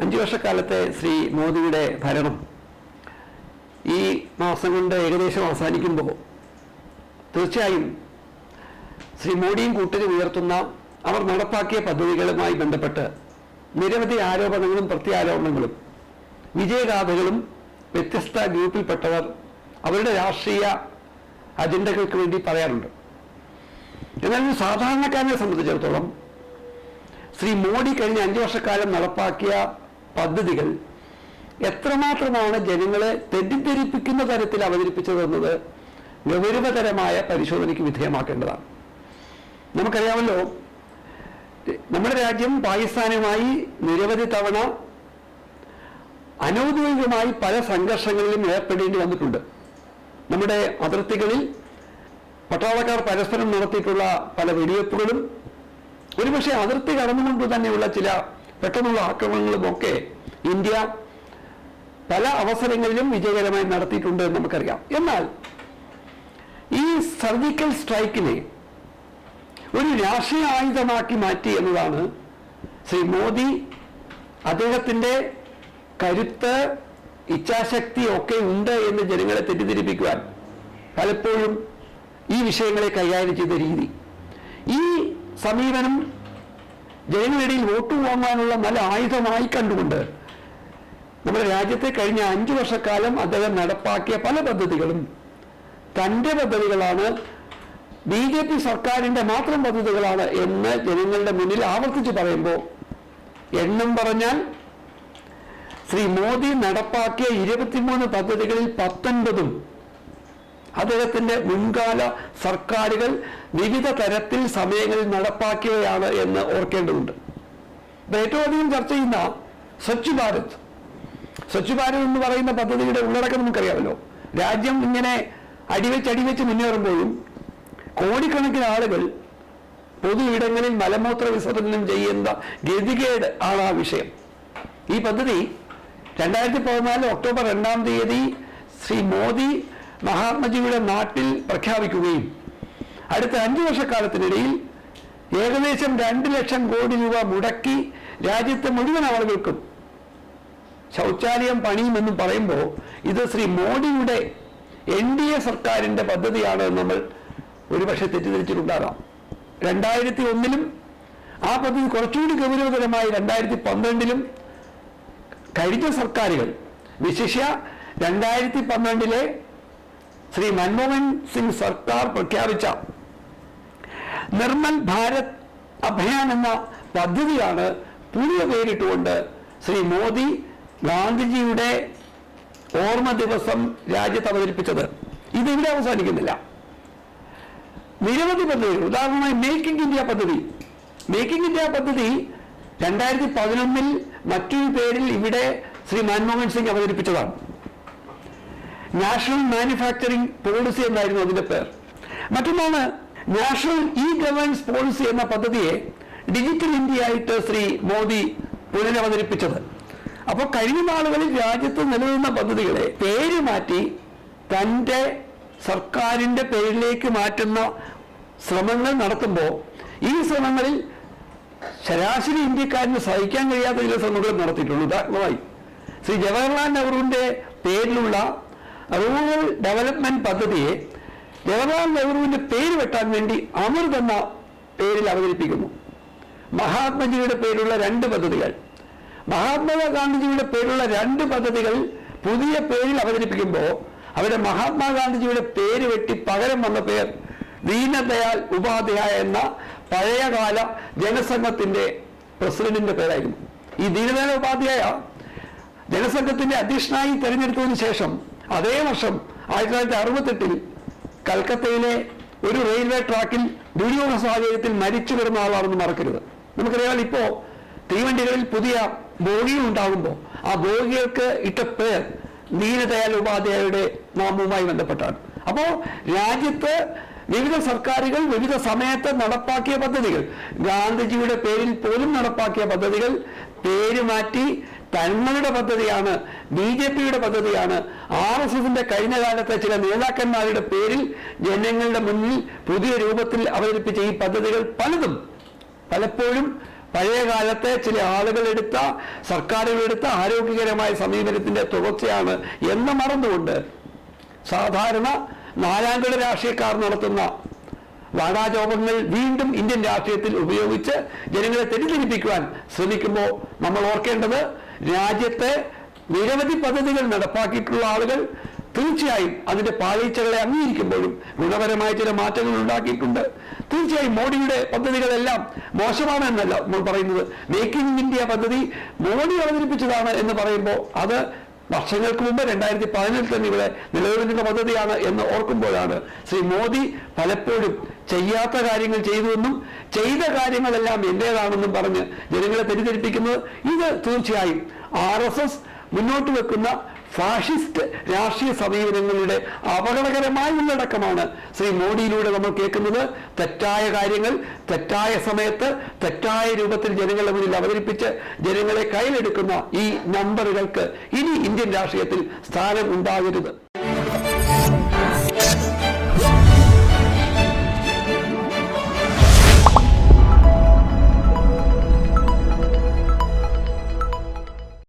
അഞ്ചു വർഷക്കാലത്തെ ശ്രീ മോദിയുടെ ഭരണം ഈ മാസം കൊണ്ട് ഏകദേശം അവസാനിക്കുമ്പോൾ തീർച്ചയായും ശ്രീ മോഡിയും കൂട്ടരും ഉയർത്തുന്ന അവർ നടപ്പാക്കിയ പദ്ധതികളുമായി ബന്ധപ്പെട്ട് നിരവധി ആരോപണങ്ങളും പ്രത്യാരോപണങ്ങളും വിജയഗാഥകളും വ്യത്യസ്ത ഗ്രൂപ്പിൽപ്പെട്ടവർ അവരുടെ രാഷ്ട്രീയ അജണ്ടകൾക്ക് വേണ്ടി പറയാറുണ്ട്. എന്നാൽ സാധാരണക്കാരനെ സംബന്ധിച്ചിടത്തോളം ശ്രീ മോഡി കഴിഞ്ഞ അഞ്ചു വർഷക്കാലം നടപ്പാക്കിയ പദ്ധതികൾ എത്രമാത്രമാണ് ജനങ്ങളെ തെറ്റിദ്ധരിപ്പിക്കുന്ന തരത്തിൽ അവതരിപ്പിച്ചതെന്നത് ഗൗരവതരമായ പരിശോധനയ്ക്ക് വിധേയമാക്കേണ്ടതാണ്. നമുക്കറിയാമല്ലോ നമ്മുടെ രാജ്യം പാകിസ്ഥാനുമായി നിരവധി തവണ അനൗദ്യോഗികമായി പല സംഘർഷങ്ങളിലും ഏർപ്പെടേണ്ടി വന്നിട്ടുണ്ട്. നമ്മുടെ അതിർത്തികളിൽ പട്ടാളക്കാർ പരസ്പരം നടത്തിയിട്ടുള്ള പല വെടിവെപ്പുകളും ഒരുപക്ഷെ അതിർത്തി കടന്നുകൊണ്ട് തന്നെയുള്ള ചില പെട്ടെന്നുള്ള ആക്രമണങ്ങളുമൊക്കെ ഇന്ത്യ പല അവസരങ്ങളിലും വിജയകരമായി നടത്തിയിട്ടുണ്ട് എന്ന് നമുക്കറിയാം. എന്നാൽ ഈ സർജിക്കൽ സ്ട്രൈക്കിനെ ഒരു രാഷ്ട്രീയ ആയുധമാക്കി മാറ്റി എന്നതാണ് ശ്രീ മോദി അദ്ദേഹത്തിന്റെ കരുത്ത് ഇച്ഛാശക്തി ഒക്കെ ഉണ്ട് എന്ന് ജനങ്ങളെ തെറ്റിദ്ധരിപ്പിക്കുവാൻ പലപ്പോഴും ഈ വിഷയങ്ങളെ കൈകാര്യം ചെയ്ത രീതി. ഈ സമീപനം ജനങ്ങളിടയിൽ വോട്ട് വാങ്ങാനുള്ള നല്ല ആയുധമായി കണ്ടുകൊണ്ട് നമ്മുടെ രാജ്യത്തെ കഴിഞ്ഞ അഞ്ചു വർഷക്കാലം അദ്ദേഹം നടപ്പാക്കിയ പല പദ്ധതികളും തന്റെ പദ്ധതികളാണ് ബി ജെ പി സർക്കാരിന്റെ മാത്രം പദ്ധതികളാണ് എന്ന് ജനങ്ങളുടെ മുന്നിൽ ആവർത്തിച്ച് പറയുമ്പോൾ എണ്ണം പറഞ്ഞാൽ ശ്രീ മോദി നടപ്പാക്കിയ ഇരുപത്തിമൂന്ന് പദ്ധതികളിൽ പത്തൊൻപതും അദ്ദേഹത്തിന്റെ മുൻകാല സർക്കാരുകൾ വിവിധ തരത്തിൽ സമയങ്ങളിൽ നടപ്പാക്കിയവയാണ് എന്ന് ഓർക്കേണ്ടതുണ്ട്. ഏറ്റവും അധികം ചർച്ച ചെയ്യുന്ന സ്വച്ഛ് ഭാരത്. സ്വച്ഛ് ഭാരത് എന്ന് പറയുന്ന പദ്ധതിയുടെ ഉള്ളടക്കം നമുക്കറിയാമല്ലോ. രാജ്യം ഇങ്ങനെ അടിവെച്ച് അടിവെച്ച് മുന്നേറുമ്പോഴും കോടിക്കണക്കിന് ആളുകൾ പൊതു ഇടങ്ങളിൽ മലമൂത്ര വിസർജനം ചെയ്യുന്ന ഗതികേട് ആണ് ആ വിഷയം. ഈ പദ്ധതി രണ്ടായിരത്തി പതിനാല് ഒക്ടോബർ രണ്ടാം തീയതി ശ്രീ മോദി മഹാത്മജിയുടെ നാട്ടിൽ പ്രഖ്യാപിക്കുകയും അടുത്ത അഞ്ചു വർഷക്കാലത്തിനിടയിൽ ഏകദേശം രണ്ട് ലക്ഷം കോടി രൂപ മുടക്കി രാജ്യത്തെ മുഴുവൻ ആളുകൾക്കും ശൗചാലയം പണിയുമെന്നും പറയുമ്പോൾ ഇത് ശ്രീ മോഡിയുടെ എൻ ഡി എ സർക്കാരിന്റെ പദ്ധതിയാണ് നമ്മൾ ഒരുപക്ഷെ തെറ്റിദ്ധരിച്ചിട്ടുണ്ടാകാം. രണ്ടായിരത്തി ഒന്നിലും ആ പദ്ധതി കുറച്ചുകൂടി ഗൗരവതരമായി രണ്ടായിരത്തി പന്ത്രണ്ടിലും കഴിഞ്ഞ സർക്കാരുകൾ വിശിഷ്യ രണ്ടായിരത്തി പന്ത്രണ്ടിലെ ശ്രീ മൻമോഹൻ സിംഗ് സർക്കാർ പ്രഖ്യാപിച്ച നിർമ്മൽ ഭാരത് അഭിയാൻ എന്ന പദ്ധതിയാണ് പുതിയ പേരിട്ടുകൊണ്ട് ശ്രീ മോദി ഗാന്ധിജിയുടെ ഓർമ്മ ദിവസം രാജ്യത്ത് അവതരിപ്പിച്ചത്. ഇതിവിടെ അവസാനിക്കുന്നില്ല. നിരവധി പദ്ധതികൾ. ഉദാഹരണമായി മേക്കിംഗ് ഇന്ത്യ പദ്ധതി. മേക്കിംഗ് ഇന്ത്യ പദ്ധതി രണ്ടായിരത്തി പതിനൊന്നിൽ മറ്റൊരു പേരിൽ ഇവിടെ ശ്രീ മൻമോഹൻ സിംഗ് അവതരിപ്പിച്ചതാണ്. നാഷണൽ മാനുഫാക്ചറിംഗ് പോളിസി എന്നായിരുന്നു അതിന്റെ പേർ. മറ്റൊന്നാണ് നാഷണൽ ഇ ഗവേണൻസ് പോളിസി എന്ന പദ്ധതിയെ ഡിജിറ്റൽ ഇന്ത്യ ആയിട്ട് ശ്രീ മോദി പുനരവതരിപ്പിച്ചത്. അപ്പോൾ കഴിഞ്ഞ നാളുകളിൽ രാജ്യത്ത് നിലനിന്ന പദ്ധതികളെ പേര് മാറ്റി തന്റെ സർക്കാരിന്റെ പേരിലേക്ക് മാറ്റുന്ന ശ്രമങ്ങൾ നടത്തുമ്പോൾ ഈ ശ്രമങ്ങളിൽ ശരാശരി ഇന്ത്യക്കാരന് സഹിക്കാൻ കഴിയാത്ത ചില ശ്രമങ്ങൾ നടത്തിയിട്ടുള്ളൂ ഉദാഹരണമായി ശ്രീ ജവഹർലാൽ നെഹ്റുവിന്റെ പേരിലുള്ള റൂറൽ ഡെവലപ്മെന്റ് പദ്ധതിയെ ജവഹർലാൽ നെഹ്റുവിന്റെ പേര് വെട്ടാൻ വേണ്ടി അമൃത് എന്ന പേരിൽ അവതരിപ്പിക്കുന്നു. മഹാത്മജിയുടെ പേരുള്ള രണ്ട് പദ്ധതികൾ. മഹാത്മാ ഗാന്ധിജിയുടെ പേരുള്ള രണ്ട് പദ്ധതികൾ പുതിയ പേരിൽ അവതരിപ്പിക്കുമ്പോൾ അവിടെ മഹാത്മാഗാന്ധിജിയുടെ പേര് വെട്ടി പകരം വന്ന പേർ ദീനദയാൽ ഉപാധ്യായ എന്ന പഴയകാല ജനസംഘത്തിന്റെ പ്രസിഡന്റിന്റെ പേരായിരുന്നു. ഈ ദീനദയാൽ ഉപാധ്യായ ജനസംഘത്തിന്റെ അധ്യക്ഷനായി തെരഞ്ഞെടുത്തതിനു ശേഷം അതേ വർഷം ആയിരത്തി തൊള്ളായിരത്തി അറുപത്തെട്ടിൽ കൽക്കത്തയിലെ ഒരു റെയിൽവേ ട്രാക്കിൽ ദുര്യോഗ സാഹചര്യത്തിൽ മരിച്ചു കിടന്ന ആളാണെന്ന് മറക്കരുത്. നമുക്കറിയാം ഇപ്പോ തീവണ്ടികളിൽ പുതിയ ബോഗികൾ ഉണ്ടാകുമ്പോൾ ആ ബോഗികൾക്ക് ഇട്ട പേർ ദീനദയാൽ ഉപാധ്യായയുടെ നാമവുമായി ബന്ധപ്പെട്ടാണ്. അപ്പോൾ രാജ്യത്ത് വിവിധ സർക്കാരുകൾ വിവിധ സമയത്ത് നടപ്പാക്കിയ പദ്ധതികൾ ഗാന്ധിജിയുടെ പേരിൽ പോലും നടപ്പാക്കിയ പദ്ധതികൾ പേര് മാറ്റി തങ്ങളുടെ പദ്ധതിയാണ് ബി ജെ പിയുടെ പദ്ധതിയാണ്. ആർ എസ് എസിന്റെ കഴിഞ്ഞ കാലത്തെ ചില നേതാക്കന്മാരുടെ പേരിൽ ജനങ്ങളുടെ മുന്നിൽ പുതിയ രൂപത്തിൽ അവതരിപ്പിച്ച ഈ പദ്ധതികൾ പലതും പലപ്പോഴും പഴയ കാലത്തെ ചില ആളുകൾ എടുത്ത സർക്കാരുകൾ എടുത്ത ആരോഗ്യകരമായ സമീപനത്തിന്റെ തുടർച്ചയാണ് എന്ന് മറന്നുകൊണ്ട് സാധാരണ നാലാംകിട രാഷ്ട്രീയക്കാർ നടത്തുന്ന വാടാചോപങ്ങൾ വീണ്ടും ഇന്ത്യൻ രാഷ്ട്രീയത്തിൽ ഉപയോഗിച്ച് ജനങ്ങളെ തെറ്റിദ്ധരിപ്പിക്കുവാൻ ശ്രമിക്കുമ്പോൾ നമ്മൾ ഓർക്കേണ്ടത് രാജ്യത്തെ നിരവധി പദ്ധതികൾ നടപ്പാക്കിയിട്ടുള്ള ആളുകൾ തീർച്ചയായും അതിന്റെ പാളീച്ചകളെ അംഗീകരിക്കുമ്പോഴും ഗുണപരമായ ചില മാറ്റങ്ങൾ ഉണ്ടാക്കിയിട്ടുണ്ട്. തീർച്ചയായും മോഡിയുടെ പദ്ധതികളെല്ലാം മോശമാണ് എന്നല്ല നമ്മൾ പറയുന്നത്. മേക്ക് ഇൻ ഇന്ത്യ പദ്ധതി മോഡി അവതരിപ്പിച്ചതാണ് എന്ന് പറയുമ്പോൾ അത് വർഷങ്ങൾക്ക് മുമ്പ് രണ്ടായിരത്തി പതിനെട്ടിൽ തന്നെ ഇവിടെ നിലവിലിരുന്ന പദ്ധതിയാണ് എന്ന് ഓർക്കുമ്പോഴാണ് ശ്രീ മോദി പലപ്പോഴും ചെയ്യാത്ത കാര്യങ്ങൾ ചെയ്തുവെന്നും ചെയ്ത കാര്യങ്ങളെല്ലാം എന്റേതാണെന്നും പറഞ്ഞ് ജനങ്ങളെ തെറ്റിദ്ധരിപ്പിക്കുന്നത്. ഇത് തീർച്ചയായും ആർ മുന്നോട്ട് വെക്കുന്ന ഫാഷിസ്റ്റ് രാഷ്ട്രീയ സമീപനങ്ങളുടെ അപകടകരമായ ഉള്ളടക്കമാണ്. ശ്രീ മോഡിയിലൂടെ നമ്മൾ കേൾക്കുന്നത് തെറ്റായ കാര്യങ്ങൾ തെറ്റായ സമയത്ത് തെറ്റായ രൂപത്തിൽ ജനങ്ങളുടെ മുന്നിൽ അവതരിപ്പിച്ച് ജനങ്ങളെ കയ്യിലെടുക്കുന്ന ഈ നമ്പറുകൾക്ക് ഇനി ഇന്ത്യൻ രാഷ്ട്രീയത്തിൽ സ്ഥാനം ഉണ്ടാകരുത്.